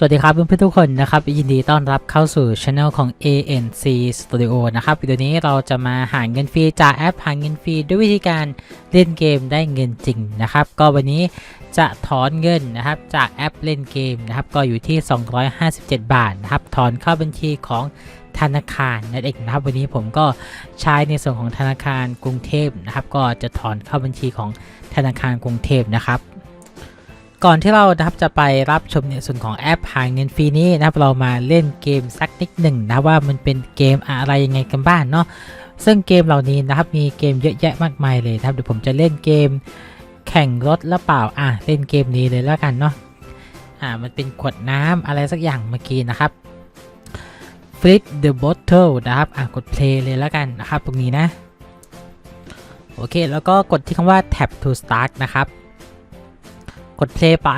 สวัสดีครับเพื่อนๆทุกคนนะครับ ยินดีต้อนรับเข้าสู่ช anel ของ ANC Studio นะครับวิดีโอนี้เราจะมาหาเงินฟรีจากแอปหาเงินฟรีด้วยวิธีการเล่นเกมได้เงินจริงนะครับ ก็วันนี้จะถอนเงินนะครับจากแอปเล่นเกมนะครับ ก็อยู่ที่ 257 บาทนะครับ ถอนเข้าบัญชีของธนาคารนั่นเองนะครับ วันนี้ผมก็ใช้ในส่วนของธนาคารกรุงเทพนะครับ ก็จะถอนเข้าบัญชีของธนาคารกรุงเทพนะครับ ก่อนที่เรานะครับจะไปรับชมในส่วนของแอปหาเงินฟรีนี้นะครับเรามาเล่นเกมสักนิดหนึ่งนะว่ามันเป็นเกมอะไรยังไงกันบ้างเนาะซึ่งเกมเหล่านี้นะครับมีเกมเยอะแยะมากมายเลยนะครับเดี๋ยวผมจะเล่นเกมแข่งรถหรือเปล่าอะเล่นเกมนี้เลยแล้วกันเนาะอ่ามันเป็นขวดน้ำอะไรสักอย่างเมื่อกี้นะครับ Flip the bottle นะครับอะกด play เลยแล้วกันนะครับตรงนี้นะโอเคแล้วก็กดที่คำว่า tap to start นะครับ กด play ไป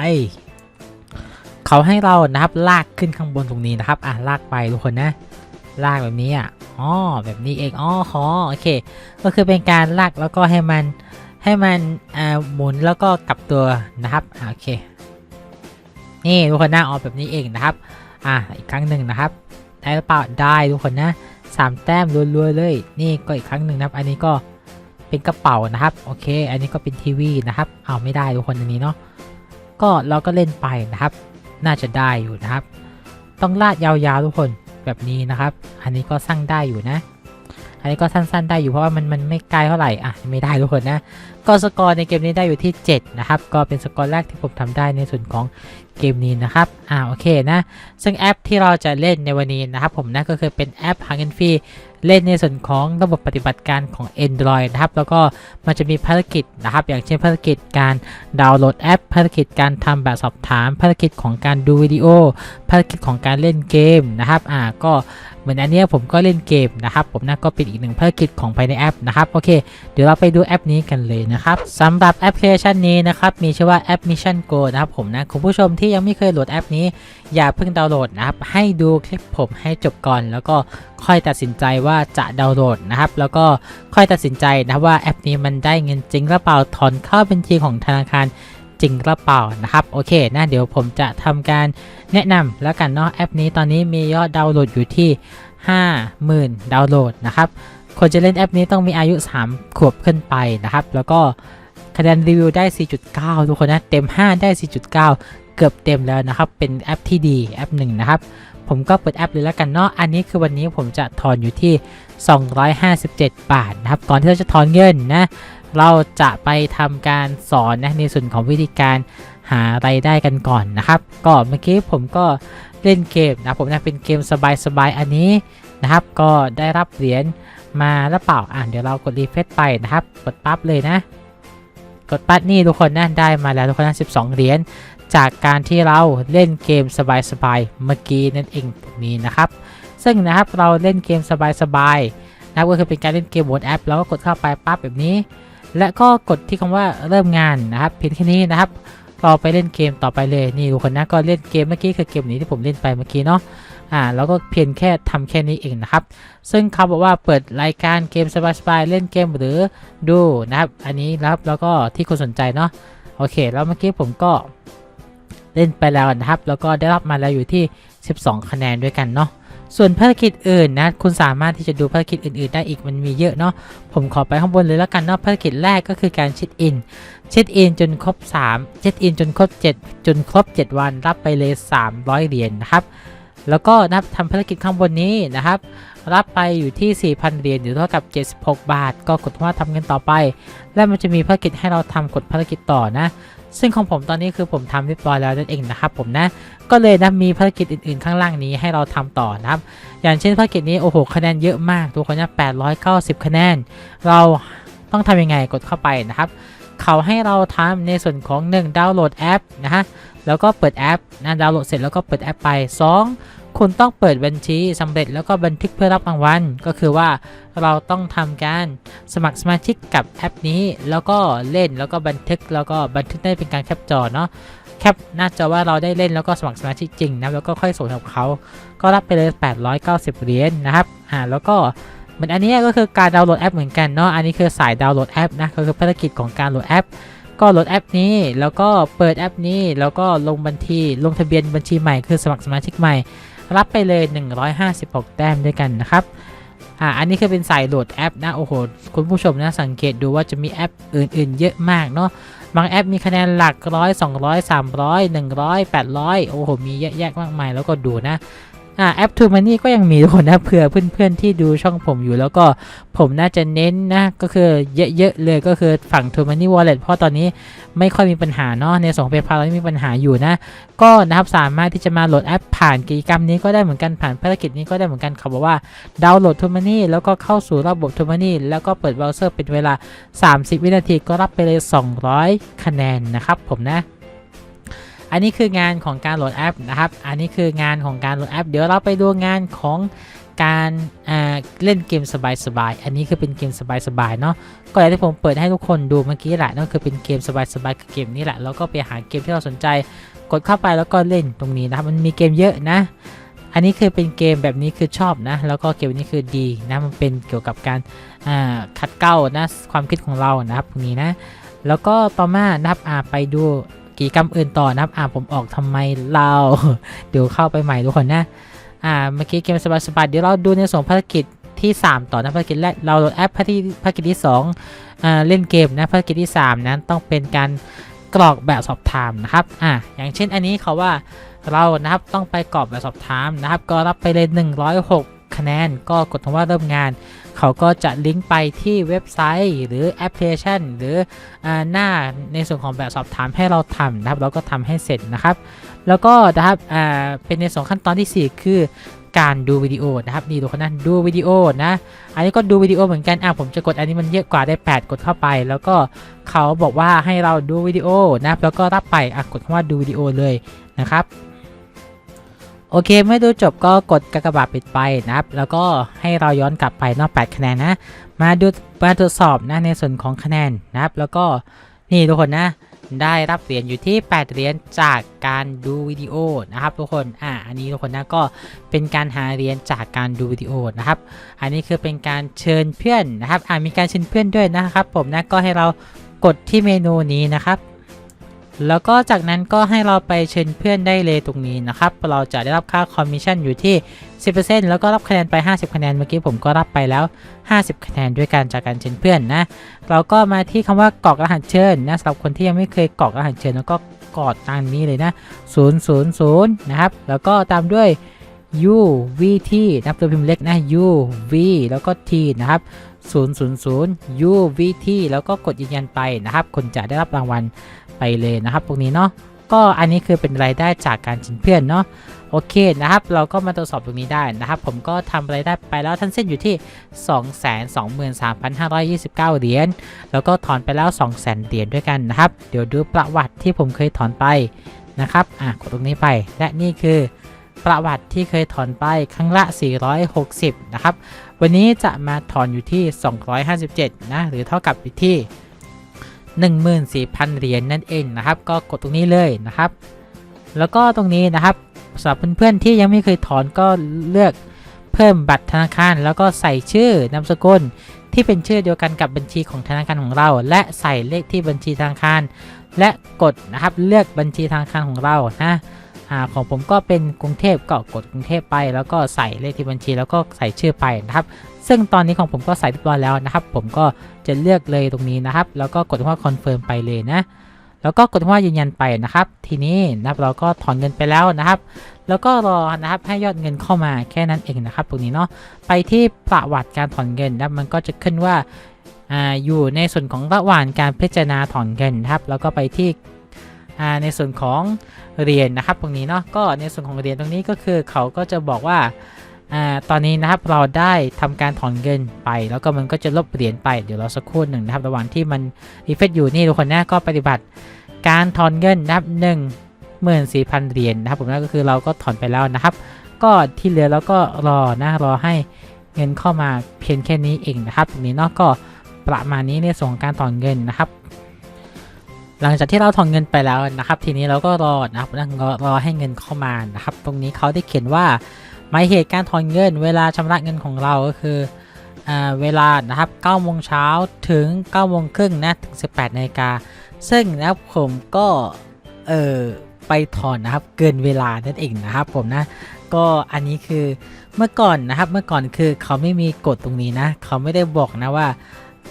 เขาให้เรานะครับลากขึ้นข้างบนตรงนี้นะครับอะลากไปทุกคนนะ ลากแบบนี้อะอ๋อแบบนี้เองอ๋อขอโอเค ก็คือเป็นการลากแล้วก็ให้มันให้มันอ่าหมุนแล้วก็กลับตัวนะครับอ่าโอเค นี่ทุกคนนะออกแบบนี้เองนะครับอะอีกครั้งหนึ่งนะครับได้หรือเปล่าได้ทุกคนนะสามแต้มรัวๆเลย นี่ก็อีกครั้งหนึ่งนะครับ อันนี้ก็เป็นกระเป๋านะครับ โอเค อันนี้ก็เป็นทีวีนะครับ เอาไม่ได้ทุกคนอันนี้เนาะ ก็เราก็เล่นไปนะครับ น่าจะได้อยู่นะครับ ต้องลาดยาวๆทุกคนแบบนี้นะครับ อันนี้ก็สร้างได้อยู่นะ อันนี้ก็สั้นๆได้อยู่เพราะว่ามันมันไม่ไกลเท่าไหร่อะไม่ได้ทุกคนนะ ก็สกอร์ในเกมนี้ได้อยู่ที่ 7 นะครับ ก็เป็นสกอร์แรกที่ผมทำได้ในส่วนของเกมนี้นะครับ อ่าโอเคนะ ซึ่งแอปที่เราจะเล่นในวันนี้นะครับผมนะก็คือเป็นแอปหาเงินฟรี เล่นในส่วนของระบบปฏิบัติการของ Android นะครับ แล้วก็มันจะมีภารกิจนะครับ อย่างเช่นภารกิจการดาวน์โหลดแอป ภารกิจการทำแบบสอบถาม ภารกิจของการดูวิดีโอ ภารกิจของการเล่นเกมนะครับ อ่า ก็ มือนอันนี้ผมก็เล่นเกมนะครับผมนะก็เป็นอีกหนึ่งภารกิจของภายในแอปนะครับโอเคเดี๋ยวเราไปดูแอปนี้กันเลยนะครับสำหรับแอปพลิเคชันนี้นะครับมีชื่อว่าแอป Mission Go นะครับผมนะคุณผู้ชมที่ยังไม่เคยโหลดแอปนี้ อย่าเพิ่งดาวน์โหลดนะครับให้ดูคลิปผมให้จบก่อน แล้วก็ค่อยตัดสินใจว่าจะดาวน์โหลดนะครับแล้วก็ค่อยตัดสินใจนะว่าแอปนี้มันได้เงินจริงหรือเปล่าถอนเข้าบัญชีของธนาคารจริงหรือเปล่านะครับโอเคนะเดี๋ยวผมจะทำการแนะนำแล้วกันเนาะแอปนี้ตอนนี้มียอดดาวน์โหลดอยู่ที่ 50,000 ดาวน์โหลดนะครับคนจะเล่นแอปนี้ต้องมีอายุ 3 ขวบขึ้นไปนะครับ แล้วก็คะแนนรีวิวได้ 4.9 ทุกคนนะ เต็ม 5 ได้ 4.9 เกือบเต็มแล้วนะครับ เป็นแอปที่ดีแอปหนึ่งนะครับ ผมก็เปิดแอปเลยแล้วกันเนาะ อันนี้คือวันนี้ผมจะถอนอยู่ที่ 257 บาทนะครับ ก่อนที่เราจะถอนเงินนะ เราจะไปทำการสอนนะในส่วนของวิธีการหาไรายได้กันก่อนนะครับ ก็เมื่อกี้ผมก็ เล่นเกมนะผมนะเป็นเกมสบายๆอันนี้นะครับ ก็ได้รับเหรียญมาแล้วเปล่าอะเดี๋ยวเรากดรีเฟซไปนะครับ กดปั๊บเลยนะ กดปั๊บนี่ทุกคนนะได้มาแล้วทุกคนนะ12 เหรียญจากการที่เราเล่นเกมสบายๆเมื่อกี้นั่นเองตรงนี้นะครับ ซึ่งนะครับเราเล่นเกมสบายๆนะครับก็คือเป็นการเล่นเกมบนแอป แล้วก็กดเข้าไปปั๊บแบบนี้ และก็กดที่คำว่าเริ่มงานนะครับเพียงแค่นี้นะครับ เราไปเล่นเกมต่อไปเลยนี่ทุกคนนะก็เล่นเกมเมื่อกี้คือเกมนี้ที่ผมเล่นไปเมื่อกี้เนาะอ่าแล้วก็เพียงแค่ทำแค่นี้เองนะครับ ซึ่งเขาบอกว่าเปิดรายการเกมสบายๆเล่นเกมหรือดูนะครับ อันนี้นะครับแล้วก็ที่คนสนใจเนาะโอเค แล้วเมื่อกี้ผมก็เล่นไปแล้วนะครับ แล้วก็ได้รับมาแล้วอยู่ที่ 12 คะแนนด้วยกันเนาะ ส่วนภารกิจอื่นนะ คุณสามารถที่จะดูภารกิจอื่นๆ ได้อีกมันมีเยอะเนาะ ผมขอไปข้างบนเลยแล้วกันเนาะภารกิจแรกก็คือการเช็คอิน เช็คอินจนครบ 3 เช็คอินจนครบ 7 จนครบ 7 วันรับไปเลย 300 เหรียญนะครับ แล้วก็นะครับทำภารกิจข้างบนนี้นะครับ รับไปอยู่ที่ 4,000 เหรียญหรือเท่ากับ 76 บาท ก็กดว่าทำเงินต่อไป และมันจะมีภารกิจให้เราทำกดภารกิจต่อนะ ซึ่งของผมตอนนี้คือผมทำเรียบร้อยแล้วนั่นเองนะครับผมนะ ก็เลยนะมีภารกิจอื่นๆ ข้างล่างนี้ให้เราทำต่อนะครับ อย่างเช่นภารกิจนี้โอ้โหคะแนนเยอะมากทุกคนนะ890 คะแนน เราต้องทำยังไงกดเข้าไปนะครับ เขาให้เราทำในส่วนของ 1 ดาวน์โหลดแอปนะฮะ แล้วก็เปิดแอปนะดาวน์โหลดเสร็จแล้วก็เปิดแอปไป 2 คุณต้องเปิดบัญชีสำเร็จแล้วก็บันทึกเพื่อรับรางวัลก็คือว่าเราต้องทำการสมัครสมาชิกกับแอปนี้ แล้วก็เล่นแล้วก็บันทึกแล้วก็บันทึกได้เป็นการแคปจอเนาะแคปหน้าจอว่าเราได้เล่นแล้วก็สมัครสมาชิกจริงนะแล้วก็ค่อยส่งให้เขา ก็รับไปเลย 890 เหรียญนะครับอ่าแล้วก็เหมือนอันนี้ก็คือการดาวน์โหลดแอปเหมือนกันเนาะอันนี้คือสายดาวน์โหลดแอปนะก็คือภารกิจของการโหลดแอป ก็โหลดแอปนี้แล้วก็เปิดแอปนี้แล้วก็ลงบัญชีลงทะเบียนบัญชีใหม่คือสมัครสมาชิกใหม่ รับไปเลย 156 แต้มด้วยกันนะครับอ่าอันนี้คือเป็นสายโหลดแอปนะโอ้โหคุณผู้ชมนะสังเกตดูว่าจะมีแอปอื่นๆ เยอะมากเนาะบางแอปมีคะแนนหลักร้อยสองร้อยสามร้อยหนึ่งร้อยแปดร้อยโอ้โหมีเยอะแยะมากมายแล้วก็ดูนะ อ่าแอป t ูมันนี่ก็ยังมีทุกคนนะเผื่อเพื่อนๆที่ดูช่องผมอยู่แล้วก็ผมน่าจะเน้นนะ ก็คือเยอะๆเลยก็คือฝั่ง t ูมันนี่ Wallet เพราะตอนนี้ไม่ค่อยมีปัญหาเนาะในสองเพย์พาเราไม่มีปัญหาอยู่นะ ก็นะครับสามารถที่จะมาโหลดแอปผ่านกิจกรรมนี้ก็ได้เหมือนกันผ่านภารกิจนี้ก็ได้เหมือนกันเขาบอกว่าดาวน์โหลดทูมานี่แล้วก็เข้าสู่ระบบทูมานี่แล้วก็เปิดเบราว์เซอร์เป็นเวลา 30 วินาทีก็รับไปเลย 200 คะแนนนะครับผมนะ อันนี้คืองานของการโหลดแอปนะครับ อันนี้คืองานของการโหลดแอป เดี๋ยวเราไปดูงานของการเล่นเกมสบายๆ อันนี้คือเป็นเกมสบายๆ เนาะก็อย่างที่ผมเปิดให้ทุกคนดูเมื่อกี้แหละ นั่นคือเป็นเกมสบายๆคือเกมนี้แหละ แล้วก็ไปหาเกมที่เราสนใจ กดเข้าไปแล้วก็เล่นตรงนี้นะครับ มันมีเกมเยอะนะ อันนี้คือเป็นเกมแบบนี้คือชอบนะ แล้วก็เกมนี้คือดีนะ มันเป็นเกี่ยวกับการคัดเก้านะ ความคิดของเรานะครับตรงนี้นะ แล้วก็ต่อมานะครับไปดู กิจกรรมอื่นต่อนะครับอ่าผมออกทำไมเราเดี๋ยวเข้าไปใหม่ทุกคนนะอ่าเมื่อกี้เกมสบายๆเดี๋ยวเราดูในส่วนภารกิจที่ 3 ต่อนะภารกิจแรกเราโหลดแอปภารกิจภารกิจที่2อ่าเล่นเกมนะภารกิจที่ 3 นั้นต้องเป็นการกรอกแบบสอบถามนะครับอ่าอย่างเช่นอันนี้เขาว่าเรานะครับต้องไปกรอกแบบสอบถามนะครับ ก็รับไปเลย106 คะแนน ก็กดคำว่าเริ่มงาน เขาก็จะลิงก์ไปที่เว็บไซต์ หรือแอปพลิเคชัน หรือหน้าในส่วนของแบบสอบถามให้เราทำนะครับ เราก็ทำให้เสร็จนะครับ แล้วก็นะครับเป็นในส่วนขั้นตอนที่ 4 คือการดูวิดีโอนะครับนี่ดูคนนั้นดูวิดีโอนะอันนี้ก็ดูวิดีโอเหมือนกันอะผมจะกดอันนี้มันเยอะกว่าได้ 8 กดเข้าไป แล้วก็เขาบอกว่าให้เราดูวิดีโอนะแล้วก็รับไปอะกดคำว่าดูวิดีโอเลยนะครับ โอเคเมื่อดูจบก็กดกากบาทปิดไปนะครับ แล้วก็ให้เราย้อนกลับไปนอก 8 คะแนนนะ มาดูมาตรวจสอบนะในส่วนของคะแนนนะครับ แล้วก็นี่ทุกคนนะได้รับเหรียญอยู่ที่ 8 เหรียญจากการดูวิดีโอนะครับทุกคน อ่า อันนี้ทุกคนนะก็เป็นการหาเหรียญจากการดูวิดีโอนะครับ อันนี้คือเป็นการเชิญเพื่อนนะครับ อ่ามีการเชิญเพื่อนด้วยนะครับ ผมนะก็ให้เรากดที่เมนูนี้นะครับ แล้วก็จากนั้นก็ให้เราไปเชิญเพื่อนได้เลยตรงนี้นะครับ เราจะได้รับค่าคอมมิชชั่นอยู่ที่ 10%แล้วก็รับคะแนนไป 50 คะแนน เมื่อกี้ผมก็รับไปแล้ว 50 คะแนนด้วยการจากการเชิญเพื่อนนะ เราก็มาที่คำว่ากรอกรหัสเชิญนะสำหรับคนที่ยังไม่เคยกรอกรหัสเชิญแล้วก็กดตามนี้เลยนะ 000 นะครับ แล้วก็ตามด้วย u v t นับตัวพิมพ์เล็กนะ u v แล้วก็ t นะครับ 000 u v t แล้วก็กดยืนยันไปนะครับ คนจะได้รับรางวัล ไปเลยนะครับตรงนี้เนาะก็อันนี้คือเป็นรายได้จากการชินเพื่อนเนาะโอเคนะครับ เราก็มาตรวจสอบตรงนี้ได้นะครับ ผมก็ทำรายได้ไปแล้วทั้งสิ้นอยู่ที่ 223,529 เหรียญแล้วก็ถอนไปแล้ว 200,000 เหรียญด้วยกันนะครับ เดี๋ยวดูประวัติที่ผมเคยถอนไปนะครับอะกดตรงนี้ไปและนี่คือประวัติที่เคยถอนไปครั้งละ 460 นะครับ วันนี้จะมาถอนอยู่ที่ 257 นะ หรือเท่ากับอยู่ที่ 14,000 เหรียญนั่นเองนะครับ ก็กดตรงนี้เลยนะครับ แล้วก็ตรงนี้นะครับสำหรับเพื่อนๆที่ยังไม่เคยถอนก็เลือกเพิ่มบัตรธนาคาร แล้วก็ใส่ชื่อนามสกุลที่เป็นชื่อเดียวกันกับบัญชีของธนาคารของเรา และใส่เลขที่บัญชีธนาคาร และกดนะครับเลือกบัญชีธนาคารของเรานะอของผมก็เป็นกรุงเทพก็กดกรุงเทพไป แล้วก็ใส่เลขที่บัญชีแล้วก็ใส่ชื่อไปนะครับ ซึ่งตอนนี้ของผมก็ใส่เรียบร้อยแล้วนะครับ ผมก็ จะเลือกเลยตรงนี้นะครับ แล้วก็กดว่าคอนเฟิร์มไปเลยนะ แล้วก็กดว่ายืนยันไปนะครับ ทีนี้นะครับเราก็ถอนเงินไปแล้วนะครับ แล้วก็รอนะครับให้ยอดเงินเข้ามาแค่นั้นเองนะครับ ตรงนี้เนาะ ไปที่ประวัติการถอนเงินนะครับมันก็จะขึ้นว่าอ่าอยู่ในส่วนของระหว่างการพิจารณาถอนเงินนะครับ แล้วก็ไปที่อ่าในส่วนของเหรียญนนะครับ ตรงนี้เนาะ ก็ในส่วนของเหรียญตรงนี้ก็คือเขาก็จะบอกว่า อ่าตอนนี้นะครับเราได้ทำการถอนเงินไป แล้วก็มันก็จะลบเหรียญไปเดี๋ยวเราสักครู่หนึ่งนะครับ ระหว่างที่มันรีเฟซอยู่นี่ทุกคนนะก็ปฏิบัติการถอนเงินนะครับหนึ่งหมื่นสี่พันเหรียญนะครับผมนั่นก็คือเราก็ถอนไปแล้วนะครับ ก็ที่เหลือเราก็รอนะรอให้เงินเข้ามาเพียงแค่นี้เองนะครับตรงนี้เนาะก็ประมาณนี้ในส่วนของการถอนเงินนะครับ หลังจากที่เราถอนเงินไปแล้วนะครับ ทีนี้เราก็รอนะครับรอรอให้เงินเข้ามานะครับ ตรงนี้เขาได้เขียนว่า หมายเหตุการถอนเงินเวลาชำระเงินของเราก็คืออ่าเวลานะครับ9โมงเช้าถึง9โมงครึ่งนะถึง 18นาฬิกาซึ่งนะครับผมก็เออไปถอนนะครับเกินเวลานั่นเองนะครับผมนะก็อันนี้คือเมื่อก่อนนะครับเมื่อก่อนคือเขาไม่มีกฎตรงนี้นะ เขาไม่ได้บอกนะว่า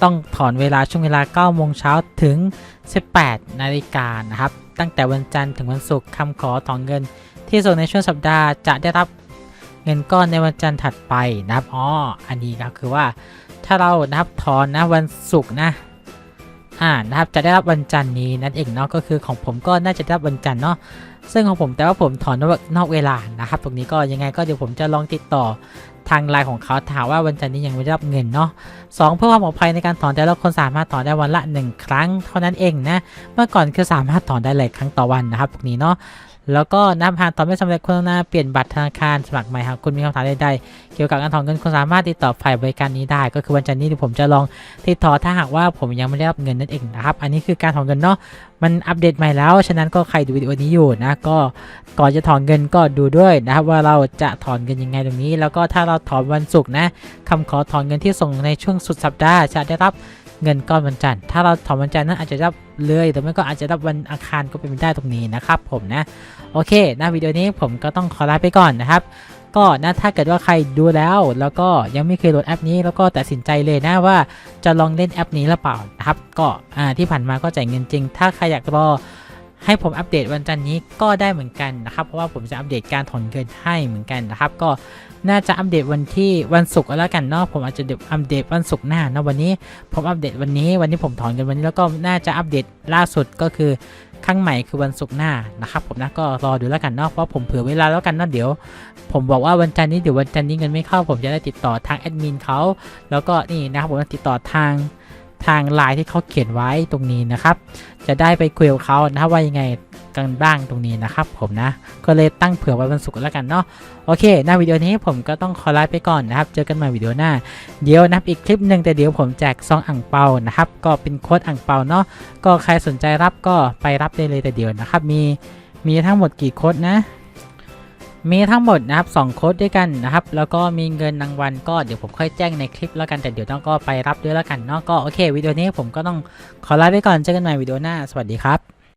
ต้องถอนเวลาช่วงเวลา9โมงเช้าถึง 18นาฬิกานะครับ ตั้งแต่วันจันทร์ถึงวันศุกร์คำขอถอนเงิน ที่ส่งในช่วงสัปดาห์จะได้รับ งินก้อนในวันจันทร์ถัดไปนะครับอ๋ออันนี้ครับคือว่าถ้าเรานะครับถอนนะวันศุกร์นะอ่านะครับจะได้รับวันจันทร์นี้นั่นเองเนาะก็คือของผมก็น่าจะได้รับวันจันทร์เนาะซึ่งของผมแต่ว่าผมถอนนอกเวลานะครับตรงนี้ก็ยังไงก็เดี๋ยวผมจะลองติดต่อทางไลน์ของเขาถามว่าวันจันทร์นี้ยังไม่ได้รับเงินเนาะสองเพื่อความปลอดภัยในการถอนแต่ละคนสามารถถอนได้วันละ 1 ครั้งเท่านั้นเองนะ เมื่อก่อนคือสามารถถอนได้หลายครั้งต่อวันนะครับตรงนี้เนาะ แล้วก็นับหากตอนไม่สำเร็จคุณนาเปลี่ยนบัตรธนาคารสมัครใหม่หากคุณมีคำถามใดๆเกี่ยวกับการถอนเงินคุณสามารถติดต่อฝ่ายบริการนี้ได้ ก็คือวันจันทร์นี้ผมจะลองติดต่อถ้าหากว่าผมยังไม่ได้รับเงินนั่นเองนะครับ อันนี้คือการถอนเงินเนาะมันอัปเดตใหม่แล้ว ฉะนั้นก็ใครดูวิดีโอนี้อยู่นะก็ก่อนจะถอนเงินก็ดูด้วยนะครับว่าเราจะถอนเงินยังไงตรงนี้ แล้วก็ถ้าเราถอนวันศุกร์นะคำขอถอนเงินที่ส่งในช่วงสุดสัปดาห์จะได้รับเงินก้อนวันจันทร์ ถ้าเราถอนวันจันทร์นั้นอาจจะรับเลย แต่ไม่ก็อาจจะรับวันอังคารก็เป็นไปได้ตรงนี้นะครับผมนะ โอเคนะวิดีโอนี้ผมก็ต้องขอลาไปก่อนนะครับ ก็นะถ้าเกิดว่าใครดูแล้วแล้วก็ยังไม่เคยโหลดแอปนี้แล้วก็ตัดสินใจเลยนะว่าจะลองเล่นแอปนี้หรือเปล่านะครับ ก็ที่ผ่านมาก็จ่ายเงินจริง ถ้าใครอยากรอให้ผมอัปเดตวันจันทร์นี้ก็ได้เหมือนกันนะครับ เพราะว่าผมจะอัปเดตการถอนเงินให้เหมือนกันนะครับ ก็น่าจะอัปเดตวันที่วันศุกร์แล้วกันเนาะผมอาจจะเดอัปเดตวันศุกร์หน้าเนาะวันนี้ผมอัปเดตวันนี้วันนี้ผมถอนเงินวันนี้แล้วก็น่าจะอัปเดตล่าสุดก็คือ ครั้งใหม่คือวันศุกร์หน้านะครับผมนะก็รอดูแล้วกันเนาะเพราะผมเผื่อเวลาแล้วกันเนาะเดี๋ยว ผมบอกว่าวันจันทร์นี้เดี๋ยววันจันทร์นี้เงินไม่เข้า ผมจะได้ติดต่อทางแอดมินเขาแล้วก็นี่นะครับผมจะติดต่อทางทางไลน์ที่เขาเขียนไว้ตรงนี้นะครับ จะได้ไปคุยกับเขานะครับว่ายังไง กันบ้างตรงนี้นะครับผมนะ ก็เลยตั้งเผื่อไว้วันศุกร์แล้วกันเนาะโอเคหน้าวิดีโอนี้ผมก็ต้องขอลาไปก่อนนะครับ เจอกันใหม่วิดีโอหน้า เดี๋ยวนับอีกคลิปหนึ่งแต่เดี๋ยวผมแจกซองอ่างเปานะครับ ก็เป็นโค้ดอ่างเปาเนาะก็ใครสนใจรับก็ไปรับได้เลยแต่เดี๋ยวนะครับ มีมีทั้งหมดกี่โค้ดนะมีทั้งหมดนะครับ2โค้ดด้วยกันนะครับ แล้วก็มีเงินรางวัลก็เดี๋ยวผมค่อยแจ้งในคลิปแล้วกัน แต่เดี๋ยวต้องก็ไปรับด้วยแล้วกันเนาะ ก็โอเควิดีโอนี้ผมก็ต้องขอลาไปก่อน เจอกันใหม่วิดีโอหน้า สวัสดีครับ